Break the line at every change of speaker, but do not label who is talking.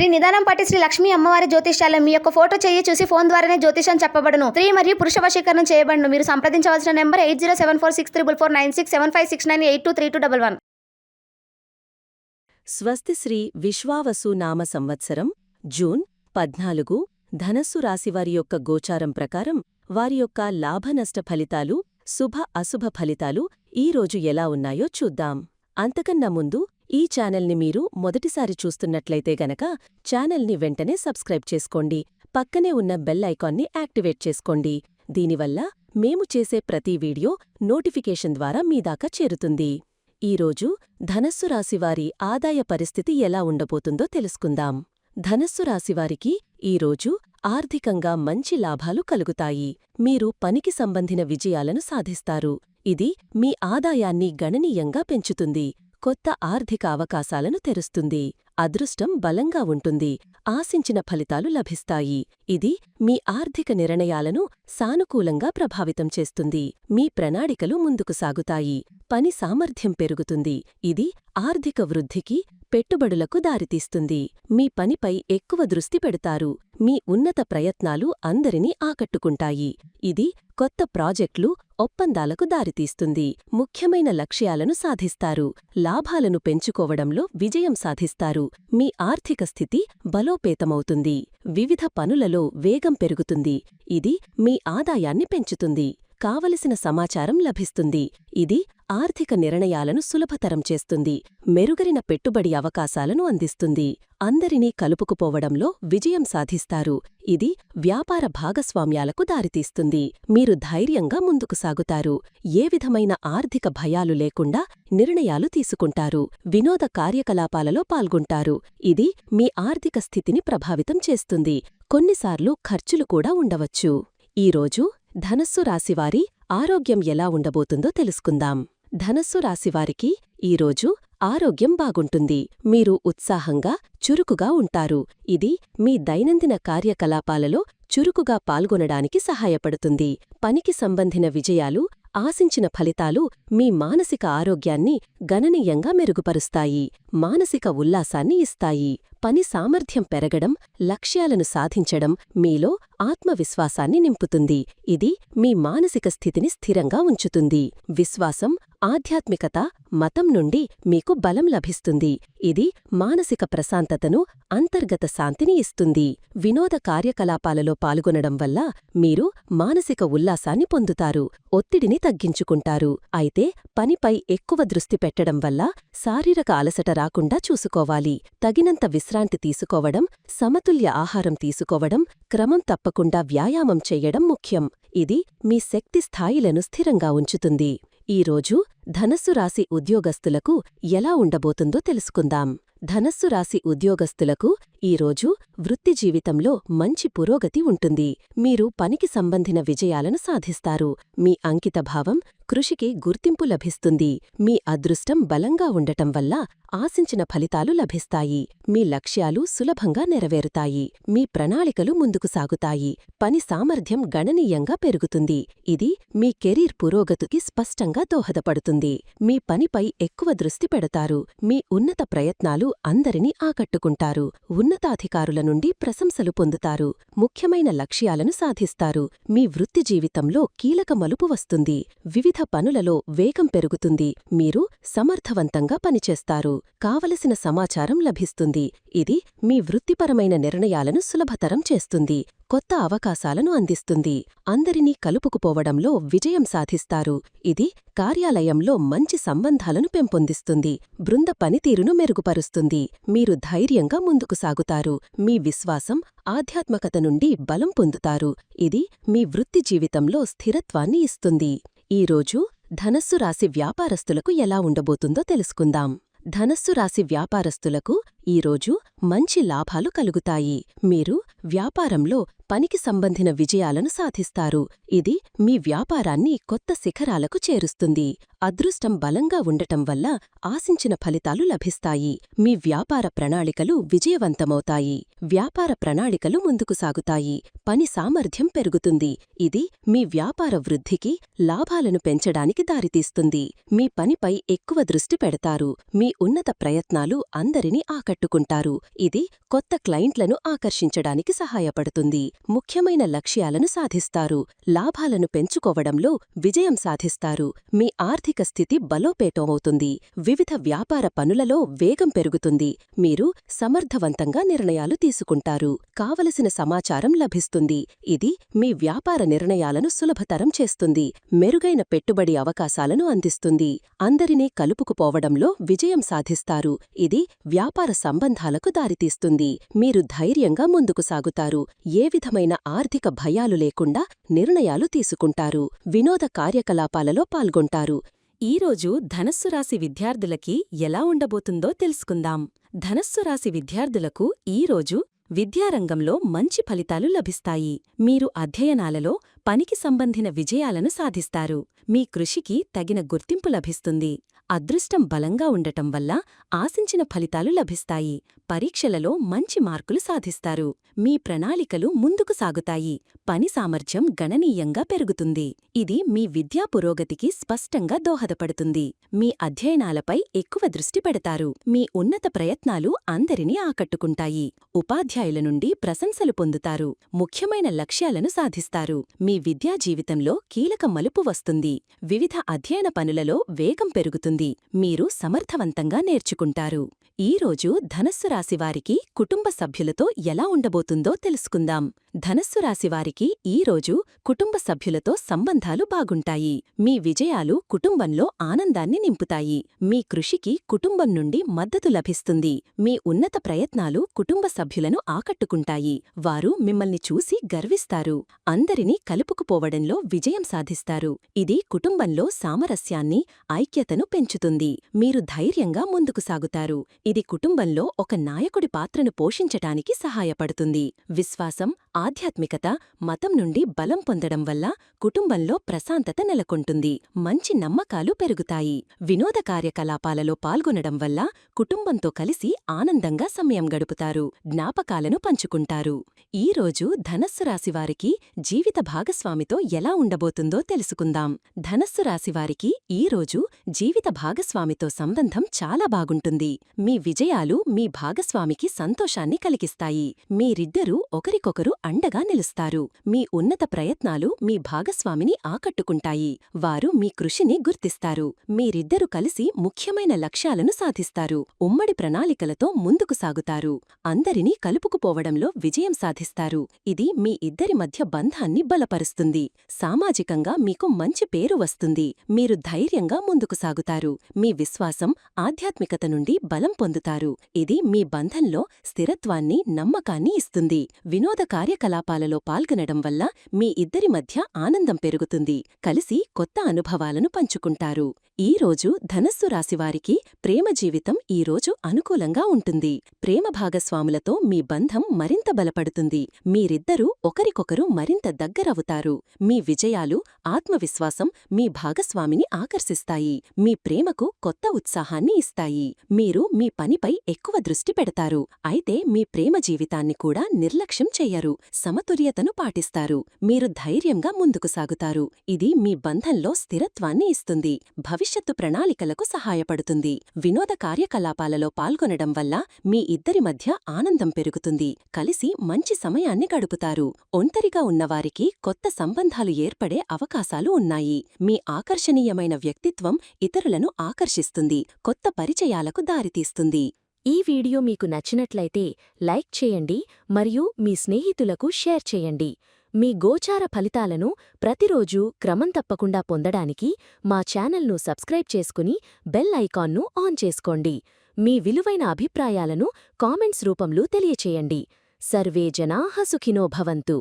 శ్రీ నిదానం పాటి శ్రీ లక్ష్మీ అమ్మవారి జ్యోతిష్యాలయం మీ యొక్క ఫోటో చేయి చూసి ఫోన్ ద్వారానే జ్యోతిషం చెప్పబడను. స్త్రీ మరియు పురుష వశీకరణం చేయబడను. మీరు సంప్రదించవలసిన number eight zero seven four six triple four nine six seven five six nine eight two three two double one.
స్వస్తి శ్రీ విశ్వావసు నామ సంవత్సరం జూన్ పద్నాలుగు. ధనస్సు రాశివారి యొక్క గోచారం ప్రకారం వారి యొక్క లాభనష్ట ఫలితాలు శుభ అశుభ ఫలితాలు ఈ రోజు ఎలా ఉన్నాయో చూద్దాం. అంతకన్నా ముందు ఈ ఛానల్ని మీరు మొదటిసారి చూస్తున్నట్లయితే గనక ఛానల్ని వెంటనే సబ్స్క్రైబ్ చేసుకోండి. పక్కనే ఉన్న బెల్ ఐకాన్ని యాక్టివేట్ చేసుకోండి. దీనివల్ల మేము చేసే ప్రతి వీడియో నోటిఫికేషన్ ద్వారా మీ దాకా చేరుతుంది. ఈరోజు ధనస్సు రాశివారి ఆదాయ పరిస్థితి ఎలా ఉండబోతుందో తెలుసుకుందాం. ధనస్సు రాశివారికి ఈరోజు ఆర్థికంగా మంచి లాభాలు కలుగుతాయి. మీరు పనికి సంబంధిన విజయాలను సాధిస్తారు. ఇది మీ ఆదాయాన్ని గణనీయంగా పెంచుతుంది. కొత్త ఆర్థిక అవకాశాలను తెరుస్తుంది. అదృష్టం బలంగా ఉంటుంది. ఆశించిన ఫలితాలు లభిస్తాయి. ఇది మీ ఆర్థిక నిర్ణయాలను సానుకూలంగా ప్రభావితం చేస్తుంది. మీ ప్రణాళికలు ముందుకు సాగుతాయి. పని సామర్థ్యం పెరుగుతుంది. ఇది ఆర్థిక వృద్ధికి పెట్టుబడులకు దారితీస్తుంది. మీ పనిపై ఎక్కువ దృష్టి పెడతారు. మీ ఉన్నత ప్రయత్నాలు అందరినీ ఆకట్టుకుంటాయి. ఇది కొత్త ప్రాజెక్టులు ఒప్పందాలకు దారితీస్తుంది. ముఖ్యమైన లక్ష్యాలను సాధిస్తారు. లాభాలను పెంచుకోవడంలో విజయం సాధిస్తారు. మీ ఆర్థిక స్థితి బలోపేతమవుతుంది. వివిధ పనులలో వేగం పెరుగుతుంది. ఇది మీ ఆదాయాన్ని పెంచుతుంది. కావలసిన సమాచారం లభిస్తుంది. ఇది ఆర్థిక నిర్ణయాలను సులభతరం చేస్తుంది. మెరుగరిన పెట్టుబడి అవకాశాలను అందిస్తుంది. అందరినీ కలుపుకుపోవడంలో విజయం సాధిస్తారు. ఇది వ్యాపార భాగస్వామ్యాలకు దారితీస్తుంది. మీరు ధైర్యంగా ముందుకు సాగుతారు. ఏ విధమైన ఆర్థిక భయాలు లేకుండా నిర్ణయాలు తీసుకుంటారు. వినోద కార్యకలాపాలలో పాల్గొంటారు. ఇది మీ ఆర్థిక స్థితిని ప్రభావితం చేస్తుంది. కొన్నిసార్లు ఖర్చులు కూడా ఉండవచ్చు. ఈరోజు ధనస్సు రాశివారి ఆరోగ్యం ఎలా ఉండబోతుందో తెలుసుకుందాం. ధనస్సు రాశివారికి ఈరోజు ఆరోగ్యం బాగుంటుంది. మీరు ఉత్సాహంగా చురుకుగా ఉంటారు. ఇది మీ దైనందిన కార్యకలాపాలలో చురుకుగా పాల్గొనడానికి సహాయపడుతుంది. పనికి సంబంధిన విజయాలు ఆశించిన ఫలితాలు మీ మానసిక ఆరోగ్యాన్ని గణనీయంగా మెరుగుపరుస్తాయి. మానసిక ఉల్లాసాన్ని ఇస్తాయి. పని సామర్థ్యం పెరగడం లక్ష్యాలను సాధించడం మీలో ఆత్మవిశ్వాసాన్ని నింపుతుంది. ఇది మీ మానసిక స్థితిని స్థిరంగా ఉంచుతుంది. విశ్వాసం ఆధ్యాత్మికత మతం నుండి మీకు బలం లభిస్తుంది. ఇది మానసిక ప్రశాంతతను అంతర్గత శాంతిని ఇస్తుంది. వినోద కార్యకలాపాలలో పాల్గొనడం వల్ల మీరు మానసిక ఉల్లాసాన్ని పొందుతారు ఒత్తిడిని తగ్గించుకుంటారు. అయితే పనిపై ఎక్కువ దృష్టి పెట్టడం వల్ల శారీరక అలసట రాకుండా చూసుకోవాలి. తగినంత విశ్రాంతి తీసుకోవడం సమతుల్య ఆహారం తీసుకోవడం క్రమం తప్పకుండా వ్యాయామం చెయ్యడం ముఖ్యం. ఇది మీ శక్తి స్థాయిలను స్థిరంగా ఉంచుతుంది. ఈరోజు ధనస్సు రాశి ఉద్యోగస్తులకు ఎలా ఉండబోతుందో తెలుసుకుందాం. ధనస్సు రాశి ఉద్యోగస్తులకు ఈరోజు వృత్తి జీవితంలో మంచి పురోగతి ఉంటుంది. మీరు పనికి సంబంధిన విజయాలను సాధిస్తారు. మీ అంకితభావం కృషికి గుర్తింపు లభిస్తుంది. మీ అదృష్టం బలంగా ఉండటం వల్ల ఆశించిన ఫలితాలు లభిస్తాయి. మీ లక్ష్యాలు సులభంగా నెరవేరుతాయి. మీ ప్రణాళికలు ముందుకు సాగుతాయి. పని సామర్థ్యం గణనీయంగా పెరుగుతుంది. ఇది మీ కెరీర్ పురోగతికి స్పష్టంగా దోహదపడుతుంది. మీ పనిపై ఎక్కువ దృష్టి పెడతారు. మీ ఉన్నత ప్రయత్నాలు అందరినీ ఆకట్టుకుంటారు. ఉన్నతాధికారుల నుండి ప్రశంసలు పొందుతారు. ముఖ్యమైన లక్ష్యాలను సాధిస్తారు. మీ వృత్తి జీవితంలో కీలక మలుపు వస్తుంది. వివిధ పనులలో వేగం పెరుగుతుంది. మీరు సమర్థవంతంగా పనిచేస్తారు. కావలసిన సమాచారం లభిస్తుంది. ఇది మీ వృత్తిపరమైన నిర్ణయాలను సులభతరం చేస్తుంది. కొత్త అవకాశాలను అందిస్తుంది. అందరినీ కలుపుకుపోవడంలో విజయం సాధిస్తారు. ఇది కార్యాలయంలో మంచి సంబంధాలను పెంపొందిస్తుంది. బృంద పనితీరును మెరుగుపరుస్తుంది. మీరు ధైర్యంగా ముందుకు సాగుతారు. మీ విశ్వాసం ఆధ్యాత్మకత నుండి బలం పొందుతారు. ఇది మీ వృత్తి జీవితంలో స్థిరత్వాన్ని ఇస్తుంది. ఈరోజు ధనస్సు రాశి వ్యాపారస్తులకు ఎలా ఉండబోతుందో తెలుసుకుందాం. ధనస్సు రాశి వ్యాపారస్తులకు ఈరోజు మంచి లాభాలు కలుగుతాయి. మీరు వ్యాపారంలో పనికి సంబంధిన విజయాలను సాధిస్తారు. ఇది మీ వ్యాపారాన్ని కొత్త శిఖరాలకు చేరుస్తుంది. అదృష్టం బలంగా ఉండటం వల్ల ఆశించిన ఫలితాలు లభిస్తాయి. మీ వ్యాపార ప్రణాళికలు విజయవంతమవుతాయి. వ్యాపార ప్రణాళికలు ముందుకు సాగుతాయి. పని సామర్థ్యం పెరుగుతుంది. ఇది మీ వ్యాపార వృద్ధికి లాభాలను పెంచడానికి దారితీస్తుంది. మీ పనిపై ఎక్కువ దృష్టి పెడతారు. మీ ఉన్నత ప్రయత్నాలు అందరినీ పట్టుకుంటారు. ఇది కొత్త క్లయింట్లను ఆకర్షించడానికి సహాయపడుతుంది. ముఖ్యమైన లక్ష్యాలను సాధిస్తారు. లాభాలను పెంచుకోవడంలో విజయం సాధిస్తారు. మీ ఆర్థిక స్థితి బలోపేతమవుతుంది. వివిధ వ్యాపార పనులలో వేగం పెరుగుతుంది. మీరు సమర్థవంతంగా నిర్ణయాలు తీసుకుంటారు. కావలసిన సమాచారం లభిస్తుంది. ఇది మీ వ్యాపార నిర్ణయాలను సులభతరం చేస్తుంది. మెరుగైన పెట్టుబడి అవకాశాలను అందిస్తుంది. అందరినీ కలుపుకుపోవడంలో విజయం సాధిస్తారు. ఇది వ్యాపార సంబంధాలకు దారితీస్తుంది. మీరు ధైర్యంగా ముందుకు సాగుతారు. ఏ విధమైన ఆర్థిక భయాలు లేకుండా నిర్ణయాలు తీసుకుంటారు. వినోద కార్యకలాపాలలో పాల్గొంటారు. ఈరోజు ధనస్సు రాశి విద్యార్థులకి ఎలా ఉండబోతుందో తెలుసుకుందాం. ధనస్సు రాశి విద్యార్థులకు ఈరోజు విద్యారంగంలో మంచి ఫలితాలు లభిస్తాయి. మీరు అధ్యయనాలలో పనికి సంబంధిన విజయాలను సాధిస్తారు. మీ కృషికి తగిన గుర్తింపు లభిస్తుంది. అదృష్టం బలంగా ఉండటం వల్ల ఆశించిన ఫలితాలు లభిస్తాయి. పరీక్షలలో మంచి మార్కులు సాధిస్తారు. మీ ప్రణాళికలు ముందుకు సాగుతాయి. పని సామర్థ్యం గణనీయంగా పెరుగుతుంది. ఇది మీ విద్యా పురోగతికి స్పష్టంగా దోహదపడుతుంది. మీ అధ్యయనాలపై ఎక్కువ దృష్టి పెడతారు. మీ ఉన్నత ప్రయత్నాలు అందరినీ ఆకట్టుకుంటాయి. ఉపాధ్యాయుల నుండి ప్రశంసలు పొందుతారు. ముఖ్యమైన లక్ష్యాలను సాధిస్తారు. మీ విద్యా జీవితంలో కీలక మలుపు వస్తుంది. వివిధ అధ్యయన పనులలో వేగం పెరుగుతుంది. మీరు సమర్థవంతంగా నేర్చుకుంటారు. ఈరోజు ధనస్సు రాశివారికి కుటుంబ సభ్యులతో ఎలా ఉండబోతుందో తెలుసుకుందాం. ధనస్సు రాశివారికి ఈరోజు కుటుంబ సభ్యులతో సంబంధాలు బాగుంటాయి. మీ విజయాలు కుటుంబంలో ఆనందాన్ని నింపుతాయి. మీ కృషికి కుటుంబం నుండి మద్దతు లభిస్తుంది. మీ ఉన్నత ప్రయత్నాలు కుటుంబ సభ్యులను ఆకట్టుకుంటాయి. వారు మిమ్మల్ని చూసి గర్విస్తారు. అందరినీ కలుపుకుపోవడంలో విజయం సాధిస్తారు. ఇది కుటుంబంలో సామరస్యాన్ని ఐక్యతను పెంచు పెంచుతుంది. మీరు ధైర్యంగా ముందుకు సాగుతారు. ఇది కుటుంబంలో ఒక నాయకుడి పాత్రను పోషించటానికి సహాయపడుతుంది. విశ్వాసం ఆధ్యాత్మికత మతం నుండి బలం పొందడం వల్ల కుటుంబంలో ప్రశాంతత నెలకొంటుంది. మంచి నమ్మకాలు పెరుగుతాయి. వినోద కార్యకలాపాలలో పాల్గొనడం వల్ల కుటుంబంతో కలిసి ఆనందంగా సమయం గడుపుతారు. జ్ఞాపకాలను పంచుకుంటారు. ఈరోజు ధనస్సు రాశివారికి జీవిత భాగస్వామితో ఎలా ఉండబోతుందో తెలుసుకుందాం. ధనస్సు రాశివారికి ఈరోజు జీవిత భాగస్వామితో సంబంధం చాలా బాగుంటుంది. మీ విజయాలు మీ భాగస్వామికి సంతోషాన్ని కలిగిస్తాయి. మీరిద్దరూ ఒకరికొకరు అండగా నిలుస్తారు. మీ ఉన్నత ప్రయత్నాలు మీ భాగస్వామిని ఆకట్టుకుంటాయి. వారు మీ కృషిని గుర్తిస్తారు. మీరిద్దరు కలిసి ముఖ్యమైన లక్ష్యాలను సాధిస్తారు. ఉమ్మడి ప్రణాళికలతో ముందుకు సాగుతారు. అందరినీ కలుపుకుపోవడంలో విజయం సాధిస్తారు. ఇది మీ ఇద్దరి మధ్య బంధాన్ని బలపరుస్తుంది. సామాజికంగా మీకు మంచి పేరు వస్తుంది. మీరు ధైర్యంగా ముందుకు సాగుతారు. మీ విశ్వాసం ఆధ్యాత్మికత నుండి బలం పొందుతారు. ఇది మీ బంధంలో స్థిరత్వాన్ని నమ్మకాన్ని ఇస్తుంది. వినోద కార్యకలాపాలలో పాల్గొనడం వల్ల మీ ఇద్దరి మధ్య ఆనందం పెరుగుతుంది. కలిసి కొత్త అనుభవాలను పంచుకుంటారు. ఈ రోజు ధనస్సు రాశివారికి ప్రేమ జీవితం ఈ రోజు అనుకూలంగా ఉంటుంది. ప్రేమ భాగస్వాములతో మీ బంధం మరింత బలపడుతుంది. మీరిద్దరూ ఒకరికొకరు మరింత దగ్గరవుతారు. మీ విజయాలు ఆత్మవిశ్వాసం మీ భాగస్వామిని ఆకర్షిస్తాయి. మీ ప్రేమకు కొత్త ఉత్సాహాన్ని ఇస్తాయి. మీరు మీ పనిపై ఎక్కువ దృష్టి పెడతారు. అయితే మీ ప్రేమ జీవితాన్ని కూడా నిర్లక్ష్యం చెయ్యరు సమతుల్యతను పాటిస్తారు. మీరు ధైర్యంగా ముందుకు సాగుతారు. ఇది మీ బంధంలో స్థిరత్వాన్ని ఇస్తుంది. భవిష్యత్తు ప్రణాళికలకు సహాయపడుతుంది. వినోద కార్యకలాపాలలో పాల్గొనడం వల్ల మీ ఇద్దరి మధ్య ఆనందం పెరుగుతుంది. కలిసి మంచి సమయాన్ని గడుపుతారు. ఒంటరిగా ఉన్నవారికి కొత్త సంబంధాలు ఏర్పడే అవకాశాలు ఉన్నాయి. మీ ఆకర్షణీయమైన వ్యక్తిత్వం ఇతరులను ఆకర్షిస్తుంది కొత్త పరిచయాలకు దారితీస్తుంది.
ఈ వీడియో మీకు నచ్చినట్లయితే లైక్ చేయండి మరియు మీ స్నేహితులకు షేర్ చేయండి. మీ గోచార ఫలితాలను ప్రతిరోజూ క్రమం తప్పకుండా పొందడానికి మా ఛానల్ను సబ్స్క్రైబ్ చేసుకుని బెల్ ఐకాన్ను ఆన్ చేసుకోండి. మీ విలువైన అభిప్రాయాలను కామెంట్స్ రూపంలో తెలియచేయండి. సర్వే జనాః సుఖినో భవంతు.